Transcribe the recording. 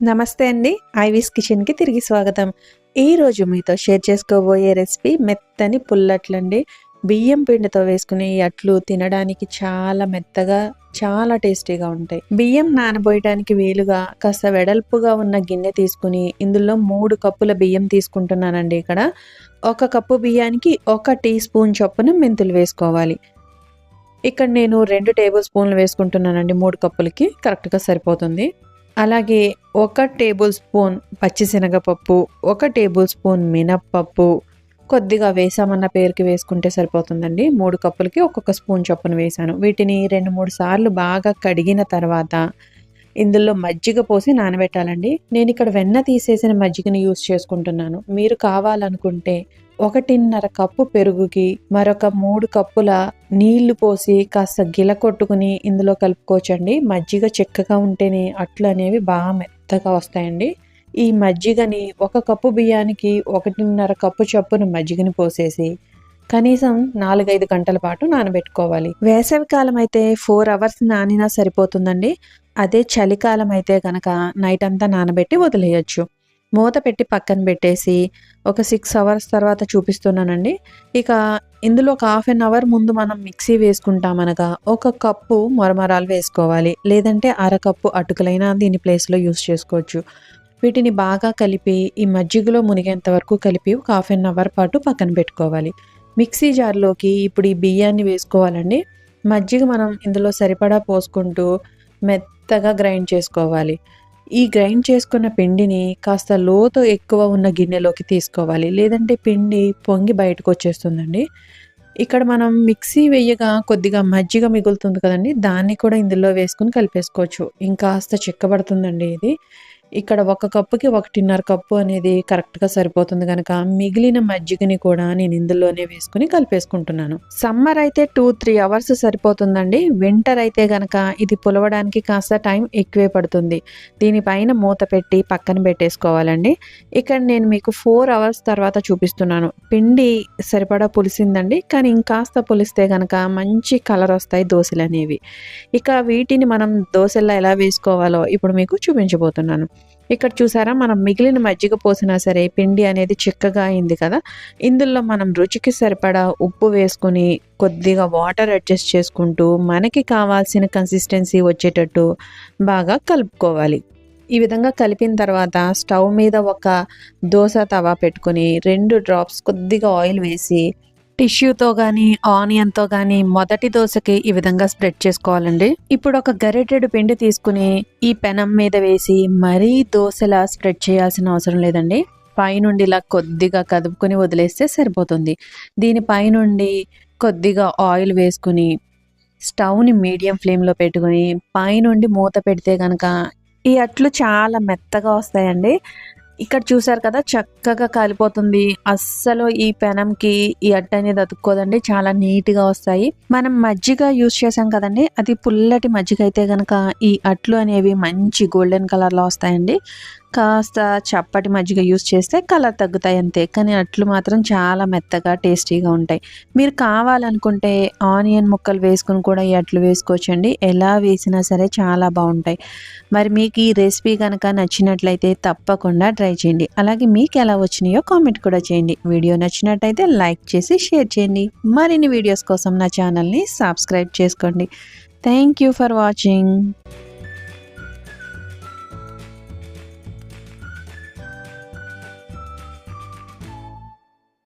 నమస్తే అండి ఐవీస్ కిచెన్కి తిరిగి స్వాగతం. ఈరోజు మీతో షేర్ చేసుకోబోయే రెసిపీ మెత్తని పుల్లట్లండి. బియ్యం పిండితో వేసుకునే ఈ అట్లు తినడానికి చాలా మెత్తగా చాలా టేస్టీగా ఉంటాయి. బియ్యం నానబోయడానికి వీలుగా కాస్త వెడల్పుగా ఉన్న గిన్నె తీసుకుని ఇందులో మూడు కప్పుల బియ్యం తీసుకుంటున్నానండి ఇక్కడ. ఒక కప్పు బియ్యానికి ఒక టీ స్పూన్ చొప్పున మెంతులు వేసుకోవాలి. ఇక్కడ నేను రెండు టేబుల్ స్పూన్లు వేసుకుంటున్నానండి మూడు కప్పులకి. కరెక్ట్గా సరిపోతుంది. అలాగే ఒక టేబుల్ స్పూన్ పచ్చిశనగపప్పు ఒక టేబుల్ స్పూన్ మినప్పప్పు. కొద్దిగా వేసామన్న పేరుకి వేసుకుంటే సరిపోతుందండి. మూడు కప్పులకి ఒక్కొక్క స్పూన్ చొప్పున వేసాను వీటిని రెండు మూడు సార్లు బాగా కడిగిన తర్వాత ఇందులో మజ్జిగ పోసి నానబెట్టాలండి. నేను ఇక్కడ వెన్న తీసేసిన మజ్జిగని యూస్ చేసుకుంటున్నాను. మీరు కావాలనుకుంటే ఒకటిన్నర కప్పు పెరుగుకి మరొక మూడు కప్పుల నీళ్ళు పోసి కాస్త గిల కొట్టుకుని ఇందులో కలుపుకోవచ్చండి. మజ్జిగ చిక్కగా ఉంటేనే అట్లు అనేవి బాగా మెత్తగా వస్తాయండి. ఈ మజ్జిగని ఒక కప్పు బియ్యానికి ఒకటిన్నర కప్పు చొప్పున మజ్జిగని పోసేసి కనీసం నాలుగైదు గంటల పాటు నానబెట్టుకోవాలి. వేసవి కాలం అయితే ఫోర్ అవర్స్ నానినా సరిపోతుందండి. అదే చలికాలం అయితే కనుక నైట్ అంతా నానబెట్టి వదిలేయచ్చు. మూత పెట్టి పక్కన పెట్టేసి ఒక సిక్స్ అవర్స్ తర్వాత చూపిస్తున్నానండి. ఇక ఇందులో ఒక హాఫ్ అన్ అవర్ ముందు మనం మిక్సీ వేసుకుంటామనగా ఒక కప్పు మరమరాలు వేసుకోవాలి. లేదంటే అరకప్పు అటుకులైనా దీని ప్లేస్లో యూస్ చేసుకోవచ్చు. వీటిని బాగా కలిపి ఈ మజ్జిగలో మునిగేంత వరకు కలిపి ఒక హాఫ్ అన్ అవర్ పాటు పక్కన పెట్టుకోవాలి. మిక్సీ జార్లోకి ఇప్పుడు ఈ బియ్యాన్ని వేసుకోవాలండి. మజ్జిగ మనం ఇందులో సరిపడా పోసుకుంటూ మెత్తగా గ్రైండ్ చేసుకోవాలి. ఈ గ్రైండ్ చేసుకున్న పిండిని కాస్త లోతు ఎక్కువ ఉన్న గిన్నెలోకి తీసుకోవాలి. లేదంటే పిండి పొంగి బయటకు వచ్చేస్తుందండి ఇక్కడ మనం మిక్సీ వేయగా కొద్దిగా మజ్జిగ మిగులుతుంది కదండి. దాన్ని కూడా ఇందులో వేసుకుని కలిపేసుకోవచ్చు. ఇంకాస్త చిక్కబడుతుందండి ఇది. ఇక్కడ ఒక కప్పుకి ఒకటిన్నర కప్పు అనేది కరెక్ట్గా సరిపోతుంది కనుక మిగిలిన మజ్జిగని కూడా నేను ఇందులోనే వేసుకుని కలిపేసుకుంటున్నాను. సమ్మర్ అయితే టూ త్రీ అవర్స్ సరిపోతుందండి. వింటర్ అయితే గనక ఇది పులవడానికి కాస్త టైం ఎక్కువే పడుతుంది. దీనిపైన మూత పెట్టి పక్కన పెట్టేసుకోవాలండి. ఇక్కడ నేను మీకు ఫోర్ అవర్స్ తర్వాత చూపిస్తున్నాను. పిండి సరిపడా పులిసిందండి. కానీ ఇంకాస్త పులిస్తే గనక మంచి కలర్ వస్తాయి దోశలు అనేవి ఇక వీటిని మనం దోశల్లో ఎలా వేసుకోవాలో ఇప్పుడు మీకు చూపించబోతున్నాను. ఇక్కడ చూసారా మనం మిగిలిన మజ్జిగ పోసినా సరే పిండి అనేది చిక్కగా అయింది కదా. ఇందులో మనం రుచికి సరిపడా ఉప్పు వేసుకుని కొద్దిగా వాటర్ అడ్జస్ట్ చేసుకుంటూ మనకి కావాల్సిన కన్సిస్టెన్సీ వచ్చేటట్టు బాగా కలుపుకోవాలి. ఈ విధంగా కలిపిన తర్వాత స్టవ్ మీద ఒక దోశ తవా పెట్టుకొని రెండు డ్రాప్స్ కొద్దిగా ఆయిల్ వేసి టిష్యూతో కానీ ఆనియన్తో కానీ మొదటి దోశకి ఈ విధంగా స్ప్రెడ్ చేసుకోవాలండి. ఇప్పుడు ఒక గరిటెడు పిండి తీసుకుని ఈ పెనం మీద వేసి మరీ దోశలా స్ప్రెడ్ చేయాల్సిన అవసరం లేదండి. పైనుండి ఇలా కొద్దిగా కదుపుకొని వదిలేస్తే సరిపోతుంది. దీని పైనుండి కొద్దిగా ఆయిల్ వేసుకుని స్టవ్ని మీడియం ఫ్లేమ్లో పెట్టుకుని పైనుండి మూత పెడితే కనుక ఈ అట్లు చాలా మెత్తగా వస్తాయండి. ఇక్కడ చూసారు కదా చక్కగా కాలిపోతుంది. అస్సలు ఈ పెనంకి ఈ అట్ట అనేది అతుక్కోదండి. చాలా నీట్గా వస్తాయి. మనం మజ్జిగ యూస్ చేసాం కదండి అది పుల్లటి మజ్జిగ అయితే కనుక ఈ అట్లు అనేవి మంచి గోల్డెన్ కలర్లో వస్తాయండి. కాస్త చప్పటి మజ్జిగ యూస్ చేస్తే కలర్ తగ్గుతాయి అంతే. కానీ అట్లు మాత్రం చాలా మెత్తగా టేస్టీగా ఉంటాయి. మీరు కావాలనుకుంటే ఆనియన్ ముక్కలు వేసుకుని కూడా ఈ అట్లు వేసుకోవచ్చండి. ఎలా వేసినా సరే చాలా బాగుంటాయి. మరి మీకు ఈ రెసిపీ కనుక నచ్చినట్లయితే తప్పకుండా ట్రై చేయండి. అలాగే మీకు ఎలా వచ్చినాయో కామెంట్ కూడా చేయండి. వీడియో నచ్చినట్టయితే లైక్ చేసి షేర్ చేయండి. మరిన్ని వీడియోస్ కోసం నా ఛానల్ని సబ్స్క్రైబ్ చేసుకోండి. Thank you for watching.